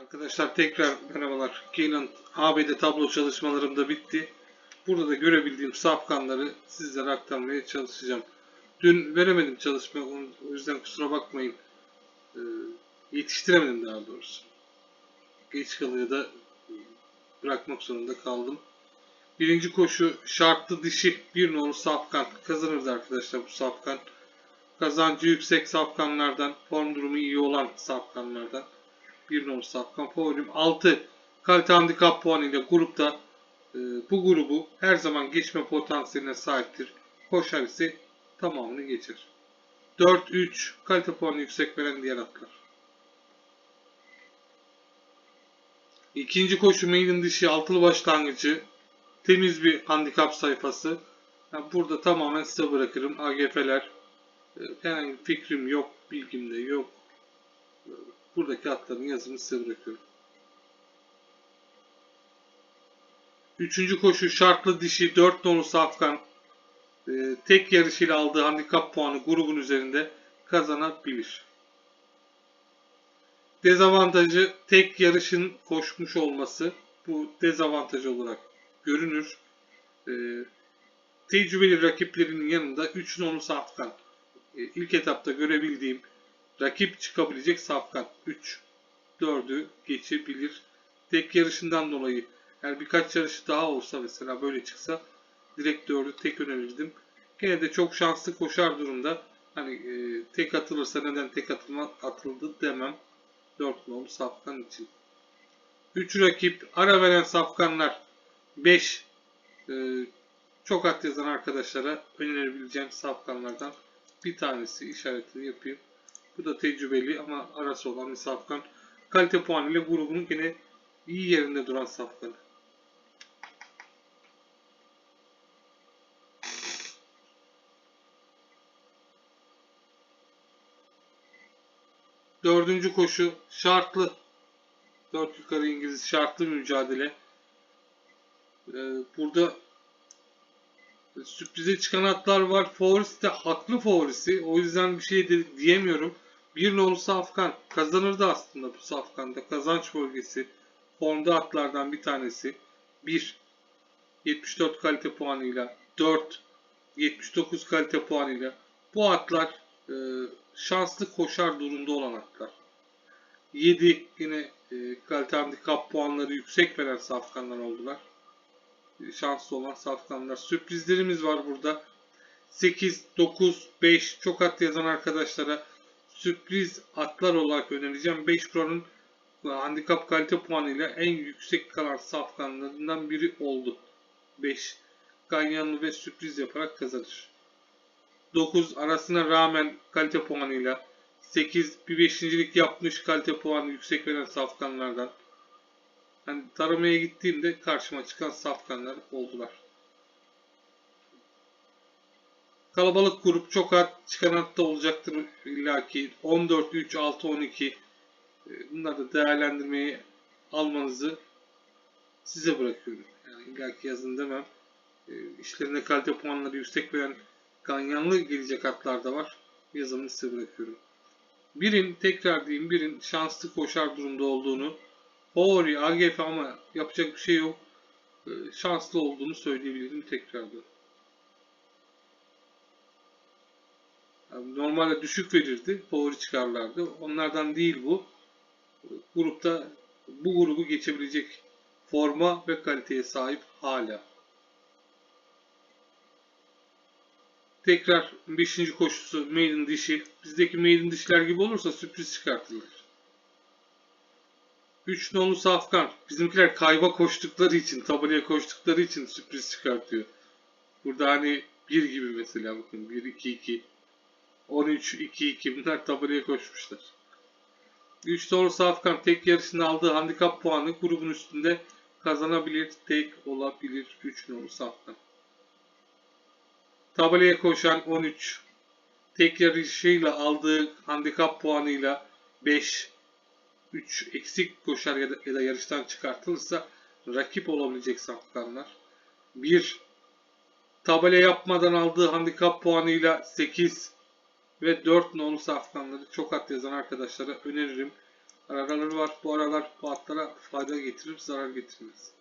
Arkadaşlar tekrar merhabalar. Canon ABD tablo çalışmalarım da bitti. Burada da görebildiğim safkanları sizlere aktarmaya çalışacağım. Dün veremedim çalışma, o yüzden kusura bakmayın. Ee, yetiştiremedim daha doğrusu. Geç kalıyor da bırakmak zorunda kaldım. Birinci koşu şartlı dişi bir nolu safkan kazanırdı arkadaşlar bu safkan. Kazancı yüksek safkanlardan, form durumu iyi olan safkanlardan. Bir nolu safkan favorim 6 kalite handikap puanıyla grupta e, bu grubu her zaman geçme potansiyeline sahiptir. Koşar ise tamamını geçer. 4-3 kalite puanı yüksek veren diğer atlar. İkinci koşu maiden dişi altılı başlangıcı temiz bir handikap sayfası. Yani burada tamamen size bırakırım. AGF'ler e, herhangi fikrim yok, bilgim de yok. Buradaki atların yazımını size bırakıyorum. Üçüncü koşu şartlı dişi 4 nolu Safkan e, tek yarışıyla aldığı handikap puanı grubun üzerinde kazanabilir. Dezavantajı tek yarışın koşmuş olması bu dezavantaj olarak görünür. E, tecrübeli rakiplerinin yanında 3 nolu Safkan e, ilk etapta görebildiğim rakip çıkabilecek Safkan 3 4'ü geçebilir. Tek yarışından dolayı eğer birkaç yarışı daha olsa mesela böyle çıksa direkt 4'ü tek önerirdim. Gene de çok şanslı koşar durumda. Hani e, tek atılırsa neden tek atılma atıldı demem. 4 nolu Safkan için. 3 rakip ara veren Safkanlar 5 e, çok at yazan arkadaşlara önerebileceğim Safkanlardan bir tanesi işaretini yapayım. Bu da tecrübeli ama arası olan bir Safkan. Kalite puanıyla grubunun yine iyi yerinde duran Safkan. Dördüncü koşu şartlı. Dört yukarı İngiliz şartlı mücadele. Ee, burada sürprize çıkan atlar var. Favorisi de haklı favorisi. O yüzden bir şey diyemiyorum. Bir nolu Safkan kazanırdı aslında bu Safkan'da. Kazanç bölgesi. Formda atlardan bir tanesi. 1. 74 kalite puanıyla. 4. 79 kalite puanıyla. Bu atlar e, şanslı koşar durumda olan atlar. 7 yine e, kalite handikap puanları yüksek veren safkanlar oldular. E, şanslı olan safkanlar. Sürprizlerimiz var burada. 8, 9, 5 çok at yazan arkadaşlara sürpriz atlar olarak önereceğim. 5 buranın e, handikap kalite puanıyla en yüksek kalan safkanlarından biri oldu. 5 ganyanlı ve sürpriz yaparak kazanır. 9 arasına rağmen kalite puanıyla 8 bir beşincilik yapmış kalite puanı yüksek veren safkanlardan. Hani taramaya gittiğimde karşıma çıkan safkanlar oldular. Kalabalık grup çok at çıkan at da olacaktır illaki 14 3 6 12 bunları da değerlendirmeyi almanızı size bırakıyorum. Yani illaki yazın demem. E, işlerinde kalite puanları yüksek veren ganyanlı gelecek atlar da var. Yazımını size bırakıyorum. Birin tekrar diyeyim birin şanslı koşar durumda olduğunu favori AGF ama yapacak bir şey yok. Ee, şanslı olduğunu söyleyebilirim tekrardan. Normalde düşük verirdi. Favori çıkarlardı. Onlardan değil bu. Grupta bu grubu geçebilecek forma ve kaliteye sahip hala. Tekrar 5. koşusu maiden dişi. Bizdeki maiden dişler gibi olursa sürpriz çıkartılır. 3 nolu safkan. Bizimkiler kayba koştukları için, tabelaya koştukları için sürpriz çıkartıyor. Burada hani 1 gibi mesela bakın 1 2 2 13 2 2 bunlar tabelaya koşmuşlar. 3 nolu safkan tek yarışında aldığı handikap puanı grubun üstünde kazanabilir, tek olabilir 3 nolu safkan. Tabelaya koşan 13. Tek yarışıyla aldığı handikap puanıyla 5. 3 eksik koşar ya da, ya da yarıştan çıkartılırsa rakip olabilecek safkanlar. 1. Tabela yapmadan aldığı handikap puanıyla 8 ve 4 nolu safkanları çok at yazan arkadaşlara öneririm. Araları var. Bu aralar bu atlara fayda getirir, zarar getirmez.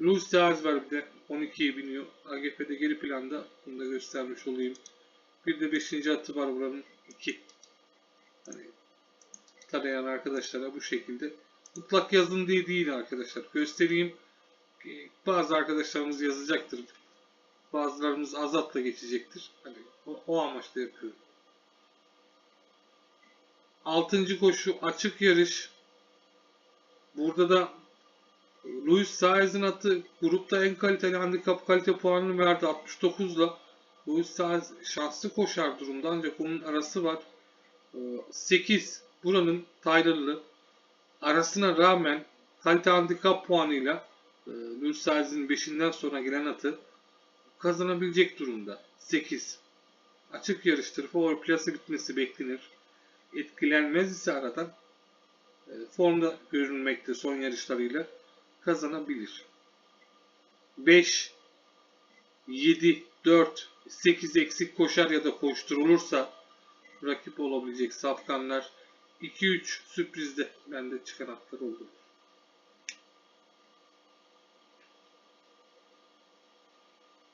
Louis Diaz var bir de. 12'ye biniyor. AGP'de geri planda. Bunu da göstermiş olayım. Bir de 5. atı var buranın. 2. Hani tarayan arkadaşlara bu şekilde. Mutlak yazın diye değil arkadaşlar. Göstereyim. Ee, Bazı arkadaşlarımız yazacaktır. Bazılarımız azatla geçecektir. Hani o, o amaçla yapıyorum. Altıncı koşu açık yarış. Burada da Luis Saez'in atı grupta en kaliteli handikap kalite puanını verdi 69'la. Luis Saez şanslı koşar durumda ancak onun arası var. 8 buranın Tyler'lı. Arasına rağmen kalite handikap puanıyla e, Luis Saez'in 5'inden sonra gelen atı kazanabilecek durumda. 8. Açık yarıştır. Favori plası bitmesi beklenir. Etkilenmez ise aradan e, formda görünmekte son yarışlarıyla kazanabilir. 5 7 4 8 eksik koşar ya da koşturulursa rakip olabilecek safkanlar 2-3 sürprizde bende çıkan atlar oldu.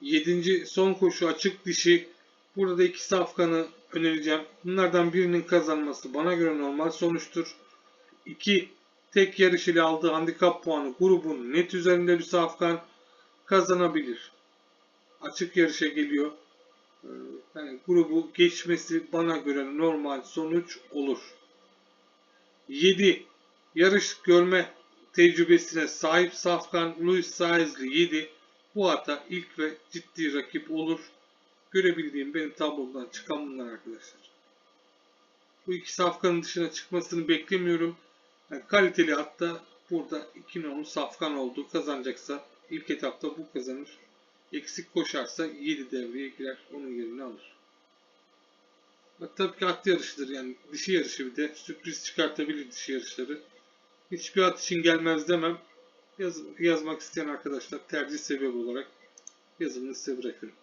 Yedinci son koşu açık dişi. Burada iki safkanı önereceğim. Bunlardan birinin kazanması bana göre normal sonuçtur. 2. Tek yarış ile aldığı handikap puanı grubun net üzerinde bir safkan kazanabilir. Açık yarışa geliyor. Ee, Yani grubu geçmesi bana göre normal sonuç olur. 7. Yarış görme tecrübesine sahip Safkan Louis Saezli 7. Bu ata ilk ve ciddi rakip olur. Görebildiğim benim tablomdan çıkan bunlar arkadaşlar. Bu iki safkanın dışına çıkmasını beklemiyorum. Yani kaliteli hatta burada 2 nolu safkan oldu. Kazanacaksa ilk etapta bu kazanır. Eksik koşarsa 7 devreye girer. Onun yerini alır. Bak, tabii ki at yarışıdır yani dişi yarışı bir de sürpriz çıkartabilir dişi yarışları. Hiçbir at için gelmez demem. Yaz, yazmak isteyen arkadaşlar tercih sebebi olarak yazımını size bırakıyorum.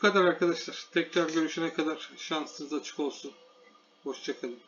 Kadar arkadaşlar. Tekrar görüşene kadar şansınız açık olsun. Hoşçakalın.